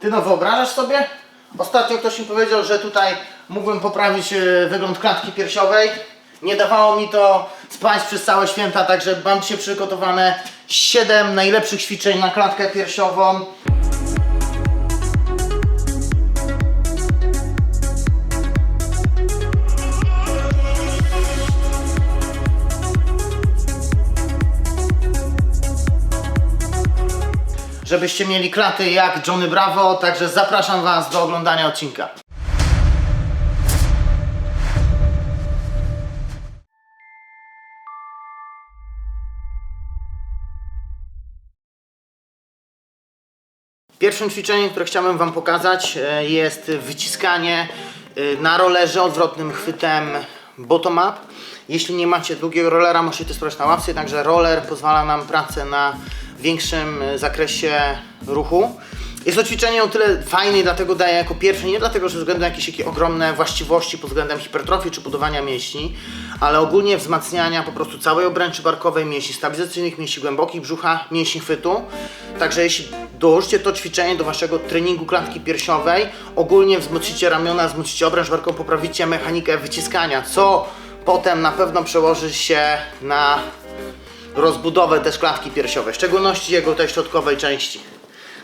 Ty no wyobrażasz sobie? Ostatnio ktoś mi powiedział, że tutaj mógłbym poprawić e, wygląd klatki piersiowej. Nie dawało mi to spać przez całe święta, także mam dzisiaj przygotowane 7 najlepszych ćwiczeń na klatkę piersiową. Żebyście mieli klaty jak Johnny Bravo, także zapraszam Was do oglądania odcinka. Pierwszym ćwiczeniem, które chciałbym Wam pokazać e, jest wyciskanie e, na rollerze odwrotnym chwytem bottom up. Jeśli nie macie długiego rollera, możecie to sprawdzić na łapce, także roller pozwala nam pracę na większym e, zakresie ruchu. Jest to ćwiczenie o tyle fajne dlatego daję jako pierwsze, nie dlatego, że ze względu na jakieś takie ogromne właściwości pod względem hipertrofii czy budowania mięśni, ale ogólnie wzmacniania po prostu całej obręczy barkowej, mięśni stabilizacyjnych, mięśni głębokich brzucha, mięśni chwytu. Także jeśli dołożycie to ćwiczenie do waszego treningu klatki piersiowej, ogólnie wzmocnicie ramiona, wzmocnicie obręcz barkową, poprawicie mechanikę wyciskania, co potem na pewno przełoży się na rozbudowę też klatki piersiowej, w szczególności jego tej środkowej części.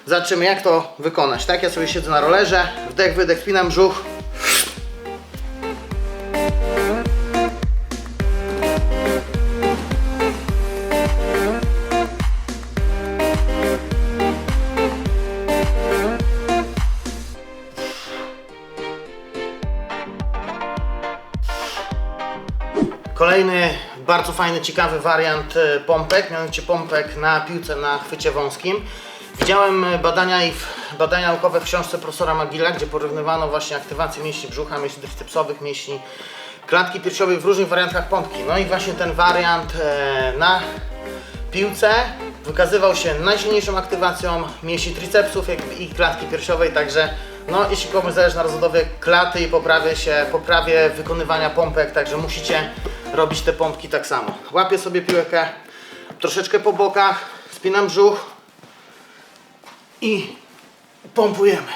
Zobaczymy jak to wykonać. Tak, ja sobie siedzę na rollerze, wdech, wydech, spinam brzuch. Kolejny bardzo fajny, ciekawy wariant e, pompek, mianowicie pompek na piłce na chwycie wąskim. Widziałem e, badania i w- badania naukowe w książce profesora Magilla, gdzie porównywano właśnie aktywację mięśni brzucha, mięśni tricepsowych, mięśni klatki piersiowej w różnych wariantach pompki. No i właśnie ten wariant e, na piłce wykazywał się najsilniejszą aktywacją mięśni tricepsów i klatki piersiowej, także no, jeśli komuś zależy na rozbudowie klaty i poprawie się, poprawie wykonywania pompek, także musicie robić te pompki tak samo. Łapię sobie piłkę troszeczkę po bokach, spinam brzuch i pompujemy.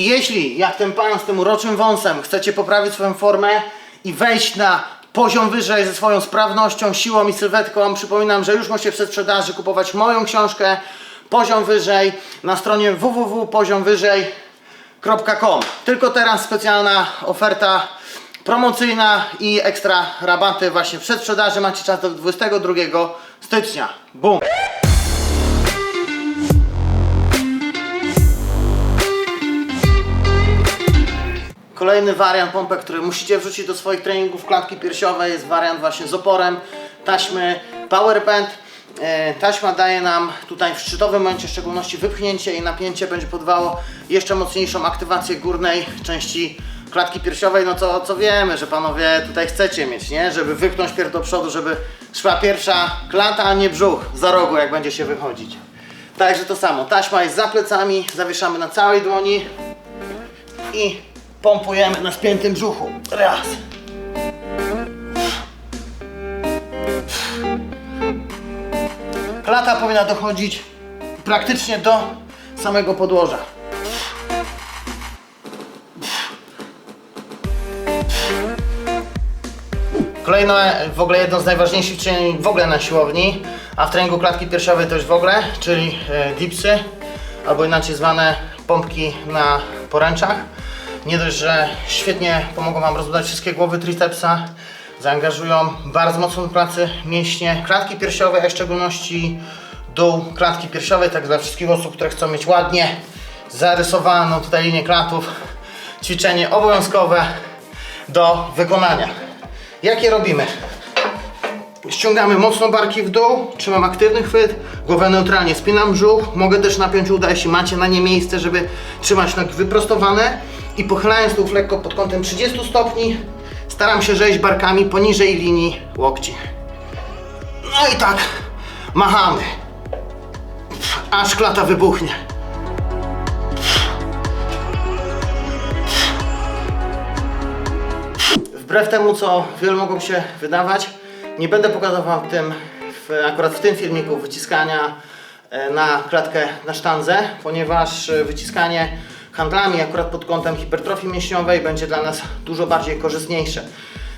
I jeśli, jak ten pan z tym uroczym wąsem, chcecie poprawić swoją formę i wejść na poziom wyżej ze swoją sprawnością, siłą i sylwetką, przypominam, że już możecie w przedsprzedaży kupować moją książkę Poziom Wyżej na stronie www.poziomwyżej.com. Tylko teraz specjalna oferta promocyjna i ekstra rabaty właśnie w przedsprzedaży. Macie czas do 22 stycznia. Boom! Kolejny wariant pompek, który musicie wrzucić do swoich treningów klatki piersiowej jest wariant właśnie z oporem taśmy Powerband. E, Taśma daje nam tutaj w szczytowym momencie w szczególności wypchnięcie i napięcie będzie podwało jeszcze mocniejszą aktywację górnej części klatki piersiowej, no co, co wiemy, że panowie tutaj chcecie mieć, nie? Żeby wypchnąć pierś do przodu, żeby szła pierwsza klata, a nie brzuch za rogu, jak będzie się wychodzić. Także to samo, taśma jest za plecami, zawieszamy na całej dłoni, i pompujemy na spiętym brzuchu. Raz. Klata powinna dochodzić praktycznie do samego podłoża. Kolejne, w ogóle jedno z najważniejszych ćwiczeń w ogóle na siłowni, a w treningu klatki piersiowej to już w ogóle, czyli e, dipsy, albo inaczej zwane pompki na poręczach. Nie dość, że świetnie pomogą Wam rozbudować wszystkie głowy tricepsa, zaangażują bardzo mocną pracę mięśnie klatki piersiowej, a w szczególności dół klatki piersiowej, tak dla wszystkich osób, które chcą mieć ładnie zarysowaną tutaj linię klatów. Ćwiczenie obowiązkowe do wykonania. Jakie robimy? Ściągamy mocno barki w dół, trzymam aktywny chwyt, głowę neutralnie, spinam brzuch, mogę też napiąć uda, jeśli macie na nie miejsce, żeby trzymać nogi wyprostowane i pochylając tułów lekko pod kątem 30 stopni, staram się zejść barkami poniżej linii łokci. No i tak machamy. Aż klata wybuchnie. Wbrew temu, co wielu mogą się wydawać, nie będę pokazywał tym, w, akurat w tym filmiku wyciskania e, na klatkę na sztandze, ponieważ e, wyciskanie handlami akurat pod kątem hipertrofii mięśniowej będzie dla nas dużo bardziej korzystniejsze.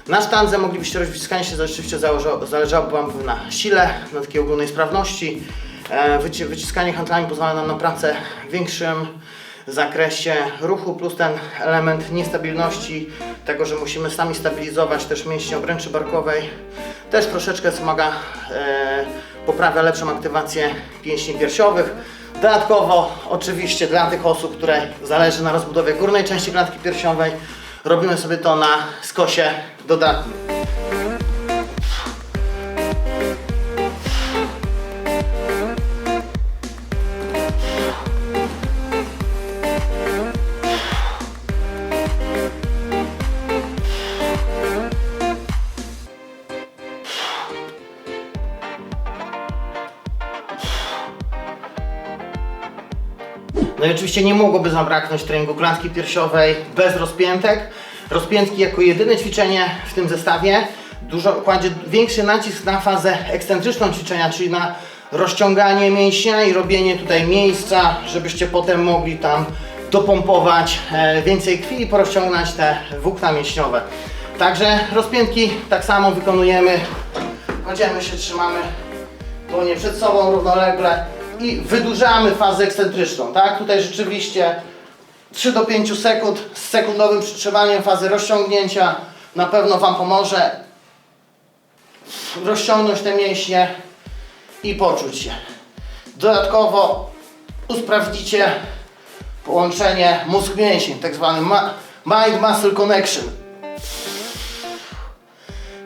Na sztandze moglibyście robić wyciskanie się, zależało- zależałoby Wam na sile, na takiej ogólnej sprawności. E, wyci- Wyciskanie handlami pozwala nam na pracę w większym zakresie ruchu, plus ten element niestabilności, tego, że musimy sami stabilizować też mięśnie obręczy barkowej, też troszeczkę wspomaga, e, poprawia lepszą aktywację pięśni piersiowych. Dodatkowo, oczywiście dla tych osób, które zależy na rozbudowie górnej części klatki piersiowej, robimy sobie to na skosie dodatnim. No i oczywiście nie mogłoby zabraknąć treningu klatki piersiowej bez rozpiętek. Rozpiętki jako jedyne ćwiczenie w tym zestawie dużo kładzie większy nacisk na fazę ekscentryczną ćwiczenia, czyli na rozciąganie mięśnia i robienie tutaj miejsca, żebyście potem mogli tam dopompować e, więcej krwi i porozciągnąć te włókna mięśniowe. Także rozpiętki tak samo wykonujemy. Kładziemy się, trzymamy dłonie przed sobą równolegle i wydłużamy fazę ekscentryczną, tak? Tutaj rzeczywiście 3 do 5 sekund z sekundowym przytrzymaniem fazy rozciągnięcia na pewno Wam pomoże rozciągnąć te mięśnie i poczuć się. Dodatkowo usprawnicie połączenie mózg-mięsień, tak zwany mind-muscle connection.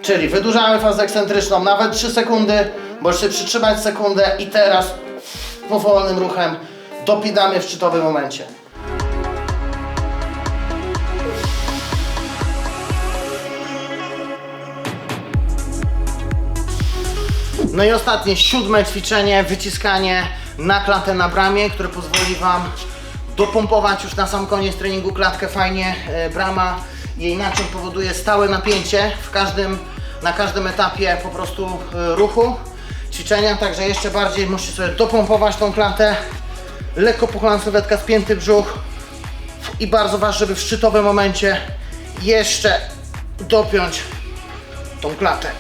Czyli wydłużamy fazę ekscentryczną nawet 3 sekundy, możecie przytrzymać sekundę i teraz powolnym ruchem dopinamy w szczytowym momencie. No i ostatnie, siódme ćwiczenie, wyciskanie na klatę na bramie, które pozwoli Wam dopompować już na sam koniec treningu klatkę fajnie. E, Brama jej naczyń powoduje stałe napięcie w każdym, na każdym etapie po prostu e, ruchu ćwiczenia, także jeszcze bardziej musicie sobie dopompować tą klatę. Lekko pochylana sylwetka, spięty brzuch i bardzo ważne, żeby w szczytowym momencie jeszcze dopiąć tą klatę.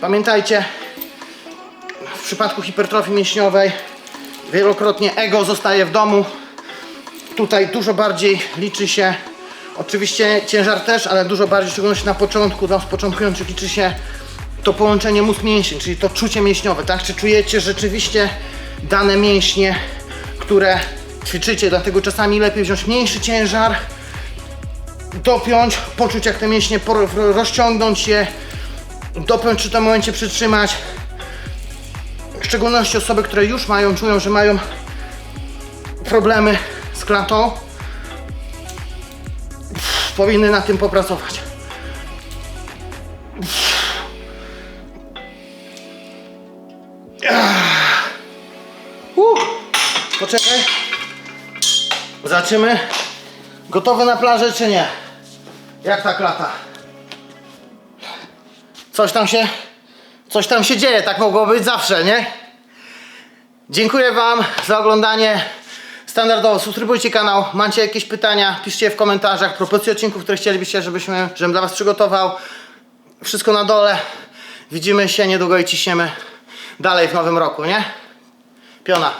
Pamiętajcie, w przypadku hipertrofii mięśniowej wielokrotnie ego zostaje w domu. Tutaj dużo bardziej liczy się, oczywiście ciężar też, ale dużo bardziej, w szczególności na początku, dla początkujących liczy się to połączenie mózg-mięsień, czyli to czucie mięśniowe, tak? Czy czujecie rzeczywiście dane mięśnie, które ćwiczycie, dlatego czasami lepiej wziąć mniejszy ciężar, dopiąć, poczuć jak te mięśnie rozciągnąć je, dopiąć czy w tym momencie przytrzymać. W szczególności osoby, które już mają, czują, że mają problemy z klatą, powinny na tym popracować. Uh, poczekaj. Zobaczymy. Gotowy na plażę czy nie? Jak ta klata? Coś tam się, coś tam się dzieje, tak mogło być zawsze, nie? Dziękuję Wam za oglądanie. Standardowo subskrybujcie kanał, macie jakieś pytania, piszcie je w komentarzach, propozycje odcinków, które chcielibyście, żebyśmy, żebym dla Was przygotował. Wszystko na dole. Widzimy się niedługo i ciśniemy dalej w nowym roku, nie? Piona.